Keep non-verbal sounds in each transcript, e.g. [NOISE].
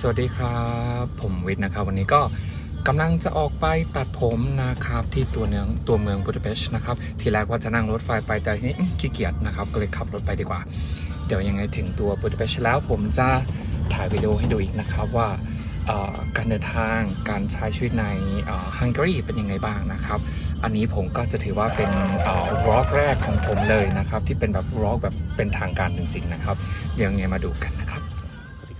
สวัสดีครับ ผมวิทย์นะครับ วันนี้ก็กำลังจะออกไปตัดผมนะครับที่ตัวเนืองตัวเมืองบูดาเปสต์นะครับ ทีแรกว่าจะนั่งรถไฟไปแต่ทีนี้ขี้เกียจนะครับ ก็เลยขับรถไปดีกว่า เดี๋ยวยังไงถึงตัวบูดาเปสต์แล้วผมจะถ่ายวิดีโอให้ดูอีกนะครับว่าการเดินทางการใช้ชีวิตในฮังการีเป็นยังไงบ้างนะครับ อันนี้ผมก็จะถือว่าเป็นวอล์กแรกของผมเลยนะครับ ที่เป็นแบบวอล์กแบบเป็นทางการจริงๆนะครับเดี๋ยวยังไงมาดูกันนะ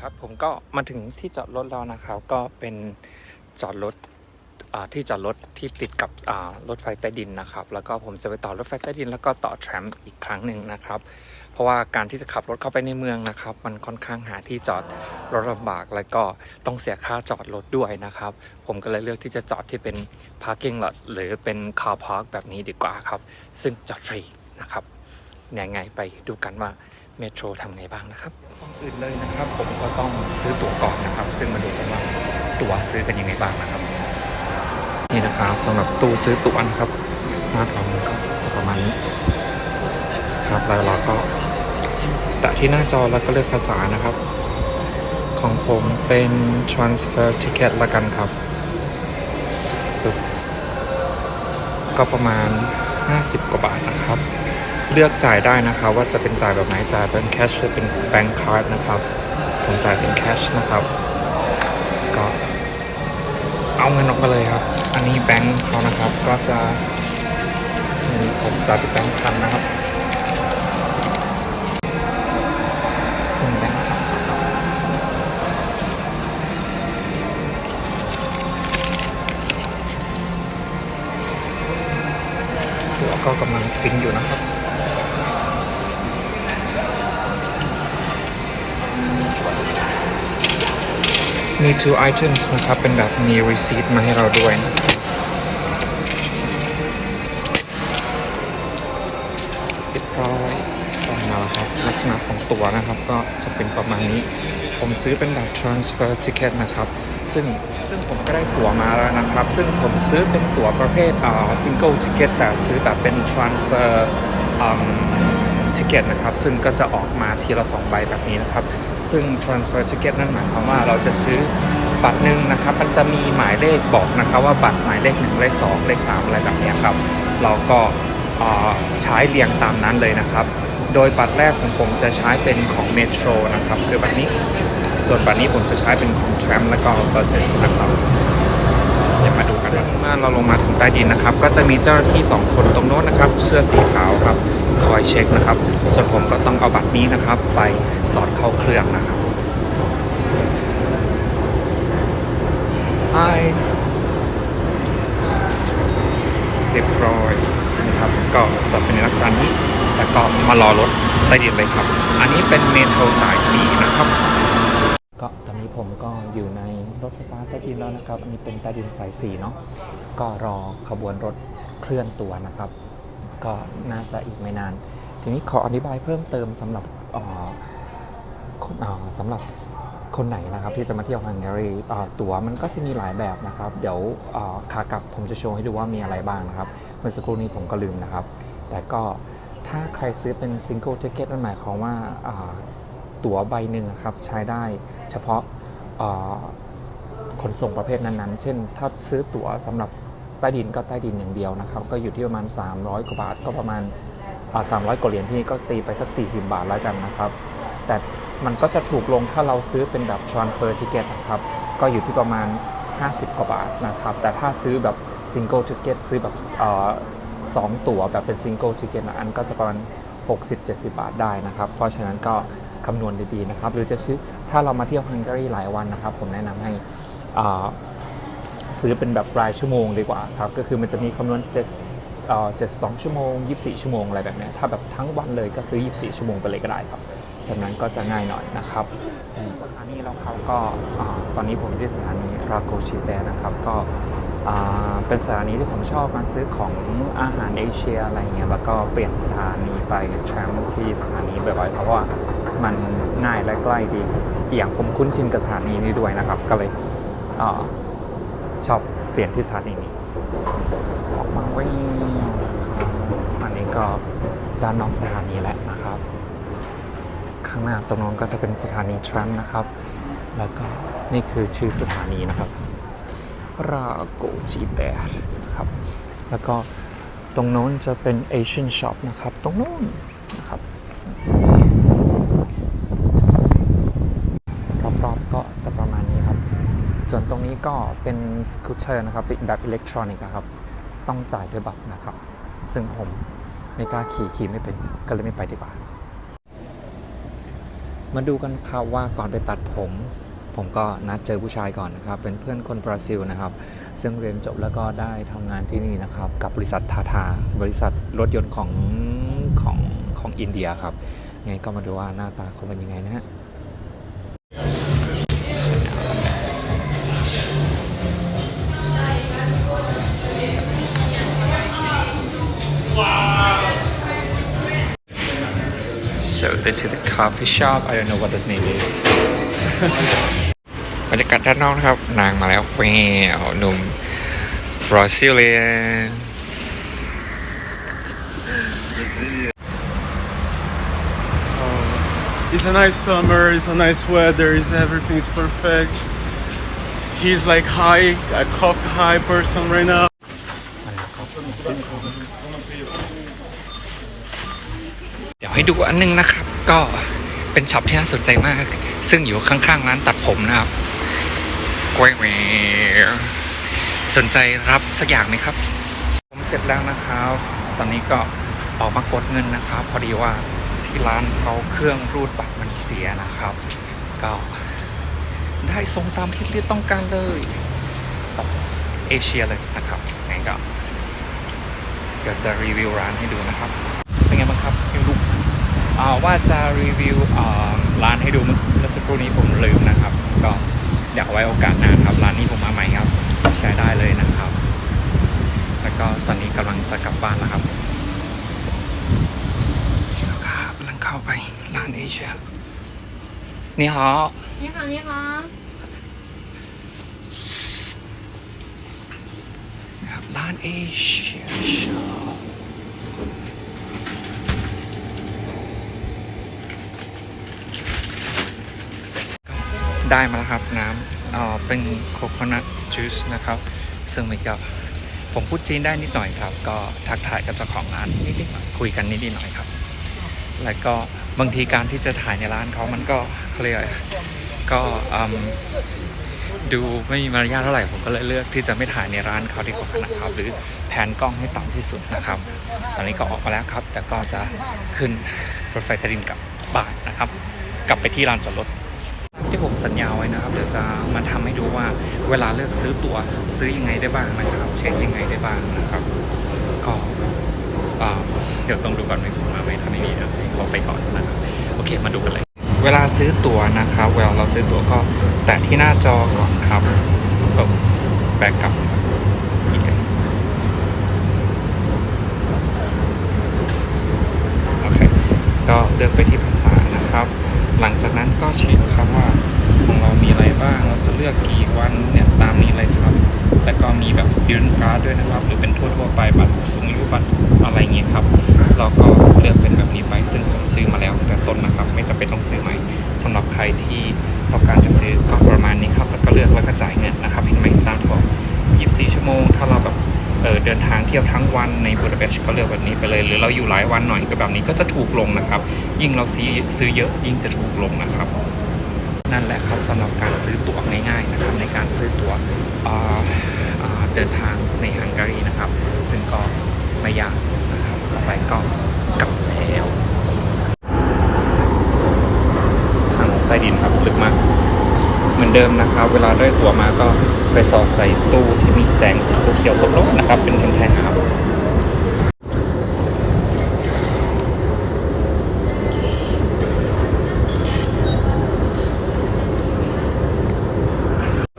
ครับผมก็มาถึงที่จอดรถแล้วนะครับก็เป็นจอดรถที่จอดรถที่ติดกับรถไฟใต้ดินนะครับ แล้วก็ผมจะไปต่อรถไฟใต้ดิน แล้วก็ต่อแทรมอีกครั้งหนึ่งนะครับ เพราะว่าการที่จะขับรถเข้าไปในเมืองนะครับ มันค่อนข้างหาที่จอดรถลำบาก แล้วก็ต้องเสียค่าจอดรถด้วยนะครับ ผมก็เลยเลือกที่จะจอดที่เป็น parking lot หรือเป็น car park แบบนี้ดีกว่าครับ ซึ่งจอดฟรีนะครับยังไงไปดูกันว่าเมโทรทำไงบ้างนะครับ อนอื่นเลยนะครับ ผมก็ต้องซื้อตั๋วก่อนนะครับ ซึ่งมาดูกันว่าตั๋วซื้อกันยังไงบ้างนะครับ นี่นะครับสำหรับตู้ซื้อตั๋วนะครับ หน้าตามันก็จะประมาณนี้ครับแล้วเราก็แตะที่หน้าจอแล้วก็เลือกภาษานะครับ ของผมเป็น transfer ticket ละกันครับปึ๊บก็ประมาณ 50 กว่าบาทนะครับ เลือกจ่ายได้นะครับ ว่าจะเป็นจ่ายแบบไหนจ่ายเป็น cash หรือเป็น bank card นะครับผมจ่ายเป็น cash นะครับ ก็เอาเงินออกมาเลยครับ อันนี้แบงค์เขานะครับก็จะผมจ่ายเป็นแบงค์พันนะครับซึ่งแบงค์ตัวก็กำลังปิ้นอยู่นะครับ มี two items นะครับ เป็นแบบมี receipt มาให้เราด้วยนะครับเรียบร้อยออกมาแล้วครับ ลักษณะของตั๋วนะครับก็จะเป็นประมาณนี้ ผมซื้อเป็นแบบ transfer ticket นะครับ ซึ่งซึ่งผมก็ได้ตั๋วมาแล้วนะครับ ซึ่งผมซื้อเป็นตั๋วประเภทอ่า single ticket แต่ซื้อแบบเป็น transfer อืมทิเก็ตนะครับ ซึ่งก็จะออกมาทีละ 2 ใบแบบนี้นะครับ ซึ่ง transfer ticket นั่นหมายความว่าเราจะซื้อบัตรหนึ่งนะครับ มันจะมีหมายเลขบอกนะครับว่าบัตรหมายเลข 1 เลข 2 เลข 3 อะไรแบบนี้ครับ เราก็ใช้เรียงตามนั้นเลยนะครับ โดยบัตรแรกของผมจะใช้เป็นของ Metro นะครับ คือบัตรนี้ ส่วนบัตรนี้ผมจะใช้เป็นของ Tram และก็ Buses นะครับเดี๋ยวมาดูกันซึ่งเมื่อเราลงมาถึงใต้ดินนะครับ ก็จะมีเจ้าหน้าที่สองคนตรงโน้นนะครับ เสื้อสีขาวครับ คอยเช็คนะครับ ส่วนผมก็ต้องเอาบัตรนี้นะครับ ไปสอดเข้าเครื่องนะครับ Hi เรียบร้อยนะครับ ก็จะเป็นลักษณะนี้ แล้วก็มารอรถใต้ดินเลยครับ อันนี้เป็นเมโทรสายสีนะครับ ก็ตอนนี้ผมก็อยู่ในรถไฟฟ้าใต้ดินแล้วนะครับ อันนี้เป็นใต้ดินสายสีเนาะ ก็รอขบวนรถเคลื่อนตัวนะครับ ก็น่าจะอีกไม่นาน ทีนี้ขออธิบายเพิ่มเติมสำหรับสำหรับคนไหนนะครับที่จะมาเที่ยวฮังการีตั๋วมันก็จะมีหลายแบบนะครับ เดี๋ยวขากลับผมจะโชว์ให้ดูว่ามีอะไรบ้างนะครับ เมื่อสักครู่นี้ผมก็ลืมนะครับ แต่ก็ถ้าใครซื้อเป็น single ticket นั่นหมายความว่าตั๋วใบหนึ่งครับใช้ได้เฉพาะขนส่งประเภทนั้นๆ เช่น ถ้าซื้อตั๋วสำหรับ ใต้ดินก็ใต้ดินอย่างเดียวนะครับ ก็อยู่ที่ประมาณ 300กว่าบาทก็ประมาณอ่า300กว่าเหรียญที่นี่ก็ตีไปสัก 40 บาทแล้วกันนะครับ แต่มันก็จะถูกลงถ้าเราซื้อเป็นแบบ transfer ticket นะครับ ก็อยู่ที่ประมาณ 50 กว่าบาทนะครับ แต่ถ้าซื้อแบบ single ticket ซื้อแบบอ่สองตั๋วแบบเป็น single ticket นะอันก็จะประมาณ 60-70 บาทได้นะครับ เพราะฉะนั้นก็คำนวณดีๆนะครับ หรือจะซื้อถ้าเรามาเที่ยวฮังการีหลายวันนะครับ ผมแนะนำให้อ่า ซื้อเป็นแบบรายชั่วโมงดีกว่าครับ ก็คือมันจะมีคำนวณเจ็ดเอ่อ72ชั่วโมง 24 ชั่วโมงอะไรแบบนี้ถ้าแบบทั้งวันเลยก็ซื้อ 24 ชั่วโมงไปเลยก็ได้ครับแบบนั้นก็จะง่ายหน่อยนะครับสถานีเราเขาก็ตอนนี้ผมที่สถานีราโกชิเตนะครับก็เป็นสถานีที่ผมชอบมาซื้อของอาหารเอเชียอะไรเงี้ยแล้วก็เปลี่ยนสถานีไปแทรมที่สถานีบ่อยๆเพราะว่ามันง่ายและใกล้ดีอีกอย่างผมคุ้นชินกับสถานีนี้ด้วยนะครับ ก็เลยอา ชอบเปลี่ยนที่สถานีนี้ออกมาวิ่งอันนี้ก็ด้านนอกสถานีแหละนะครับ ข้างหน้าตรงนู้นก็จะเป็นสถานีทรัมนะครับ แล้วก็นี่คือชื่อสถานีนะครับราโกจิแบร์นะครับ แล้วก็ตรงโน้นจะเป็น Asian Shop นะครับ ตรงโน้นนะครับ รอบๆก็จะประมาณนี้ครับ ส่วนตรงนี้ ก็เป็นสกูตเตอร์นะครับแบบอิเล็กทรอนิกส์อะครับ ต้องจ่ายด้วยบัตรนะครับ ซึ่งผมไม่กล้าขี่ขี่ไม่เป็นก็เลยไม่ไปดีกว่า มาดูกันครับว่าก่อนไปตัดผม ผมก็นัดเจอผู้ชายก่อนนะครับ เป็นเพื่อนคนบราซิลนะครับ ซึ่งเรียนจบแล้วก็ได้ทำงานที่นี่นะครับ กับบริษัททาทา บริษัทรถยนต์ของของของอินเดียครับงไงก็มาดูว่าหน้าตาเขาเป็นยังไงนะฮะ this is the coffee shop. I don't know what this name is. [LAUGHS] บรรยากาศด้านนอกนะครับ นางมาแล้วแฟวหนุ่มบราซิลเลียน It's a nice summer, it's a nice weather, it's everything's perfect. He's like high, a coffee high person right now. [LAUGHS] เดี๋ยวให้ดูอันนึงนะครับ ก็เป็นช็อปที่น่าสนใจมาก ซึ่งอยู่ข้างๆร้านตัดผมนะครับกล้วยเวสนใจรับสักอย่างไหมครับ ผมเสร็จแล้วนะครับ ตอนนี้ก็ออกมากดเงินนะครับ พอดีว่าที่ร้านเขาเครื่องรูดบัตรมันเสียนะครับ ก็ได้ทรงตามที่เรียต้องการเลยเอเชียเลยนะครับไงก็เดี๋ยวจะรีวิวร้านให้ดูนะครับ เป็นไงบ้างครับ ว่าจะรีวิวร้านให้ดูเมื่อสักครู่นี้ผมลืมนะครับ ก็อยากไว้โอกาสหน้าครับ ร้านนี้ผมมาใหม่ครับใช้ได้เลยนะครับ แล้วก็ตอนนี้กำลังจะกลับบ้านแล้วครับแล้วครักำลังเข้าไปร้านเอเชียนี่ฮะนี่ค่ะนี่ค่ะร้านเอเชีย ได้มาแล้วครับน้ำเออเป็นโคโคนัทจูสนะครับ ซึ่งมันก็ผมพูดจีนได้นิดหน่อยครับ ก็ทักทายกับเจ้าของร้านนิดๆหน่อยคุยกันนิดๆหน่อยครับ แล้วก็บางทีการที่จะถ่ายในร้านเขามันก็เขาเรียกอะไรก็อืมดูไม่มีมารยาทเท่าไหร่ผมก็เลยเลือกที่จะไม่ถ่ายในร้านเขาดีกว่านะครับ หรือแผนกล้องให้ต่ำที่สุดนะครับ ตอนนี้ก็ออกมาแล้วครับแล้วก็จะขึ้นรถไฟใต้ดินกลับบ้านนะครับ กลับไปที่ลานจอดรถ ที่ผมสัญญาไว้นะครับ เดี๋ยวจะมาทำให้ดูว่าเวลาเลือกซื้อตั๋วซื้อยังไงได้บ้างนะครับ เช็คยังไงได้บ้างนะครับ ก็เดี๋ยวต้องดูก่อนไหมผมมาไหมถ้าไม่มีเดี๋ยวเราไปก่อนนะครับโอเคมาดูกันเลย เวลาซื้อตั๋วนะครับเวลาเราซื้อตั๋วก็แตะที่หน้าจอก่อนครับเออแบกกลับอีกแล้วโอเคก็เลือกไปที่ภาษานะครับ หลังจากนั้นก็เช็คครับว่าของเรามีอะไรบ้างเราจะเลือกกี่วันเนี่ยตามนี้เลยครับ แล้วก็มีแบบ student card ด้วยนะครับ หรือเป็นทั่วๆไปบัตรผู้สูงอายุบัตรอะไรเงี้ยครับเราก็เลือกเป็นแบบนี้ไปซึ่งผมซื้อมาแล้วแต่ต้นนะครับ ไม่จำเป็นต้องซื้อใหม่สำหรับใครที่ต้องการจะซื้อก็ประมาณนี้ครับ แล้วก็เลือกแล้วก็จ่ายเงินนะครับเห็นไหมตามที่บอก24 ชั่วโมง ถ้าเราแบบ ออเดินทางเที่ยวทั้งวันในบูดาเปสต์ก็เลือกแบบนี้ไปเลย หรือเราอยู่หลายวันหน่อยก็แบบนี้ก็จะถูกลงนะครับ ยิ่งเราซื้อซื้อเยอะยิ่งจะถูกลงนะครับ นั่นแหละครับสำหรับการซื้อตั๋วง่ายๆนะครับในการซื้อตั๋วเเดินทางในฮังการีนะครับ ซึ่งก็ไม่ยากนะครับต่อไปก็กลับแล้ว ทางใต้ดินครับลึกมาก เหมือนเดิมนะครับ เวลาได้ตั๋วมาก็ไปสอดใส่ตู้ที่มีแสงสีเขียวๆตกลงนะครับ เป็นแท่งๆครับ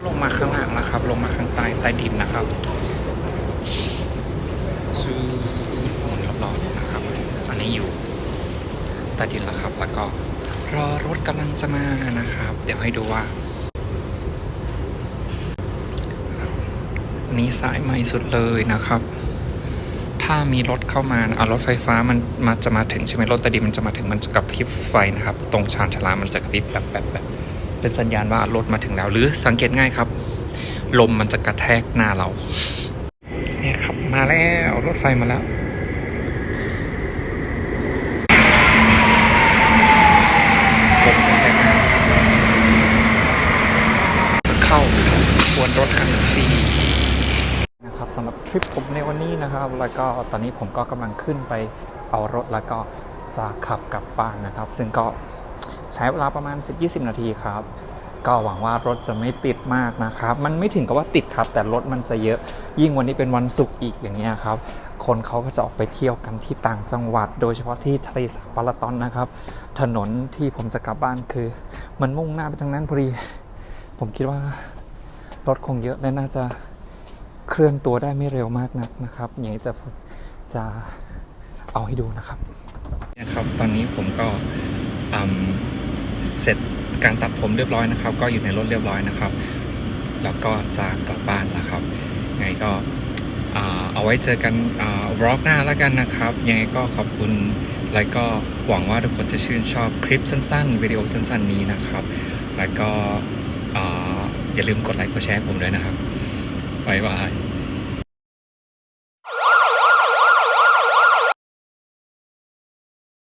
ลงมาข้างล่างนะครับ ลงมาข้างใต้ใต้ดินนะครับซื้อหมุนรอบๆนะครับ อันนี้อยู่ใต้ดินแล้วครับ แล้วก็รอรถกำลังจะมานะครับ เดี๋ยวให้ดูว่าครับอั นี้สายใหม่สุดเลยนะครับ ถ้ามีรถเข้ามาเอารถไฟฟ้ามันมาจะมาถึงใช่ไหมรถต้ดินมันจะมาถึงมันจะกระพริบไฟนะครับ ตรงชานชลามันจะกระพริบแบบแบบแบบเป็นสัญญาณว่ารถมาถึงแล้ว หรือสังเกตง่ายครับ ลมมันจะกระแทกหน้าเราเนี่ยครับมาแล้วรถไฟมาแล้วจะเข้าบนรถคันฟรีนะครับสำหรับ ทริปผมในวันนี้นะครับ แล้วก็ตอนนี้ผมก็กำลังขึ้นไปเอารถแล้วก็จะขับกลับบ้านนะครับ ซึ่งก็ใช้เวลาประมาณ 10-20 นาทีครับ ก็หวังว่ารถจะไม่ติดมากนะครับ มันไม่ถึงกับว่าติดครับ แต่รถมันจะเยอะยิ่งวันนี้เป็นวันศุกร์อีกอย่างเงี้ยครับ คนเขาก็จะออกไปเที่ยวกันที่ต่างจังหวัด โดยเฉพาะที่ทะเลสาบปลาตอนนะครับ ถนนที่ผมจะกลับบ้านคือ มันมุ่งหน้าไปทางนั้นพอดี ผมคิดว่ารถคงเยอะและน่าจะ เคลื่อนตัวได้ไม่เร็วมากนักนะครับอย่างนี้จะจะเอาให้ดูนะครับนะครับ ตอนนี้ผมก็อืมเสร็จการตัดผมเรียบร้อยนะครับ ก็อยู่ในรถเรียบร้อยนะครับ แล้วก็จะกลับบ้านแล้วครับยังไงก็อ่าเอาไว้เจอกันวล็อกหน้าแล้วกันนะครับ ยังไงก็ขอบคุณแล้วก็หวังว่าทุกคนจะชื่นชอบคลิปสั้นๆ วิดีโอสั้นๆนี้นะครับ แล้วก็อ่าอย่าลืมกดไลค์กดแชร์ผมด้วยนะครับ บ๊ายบาย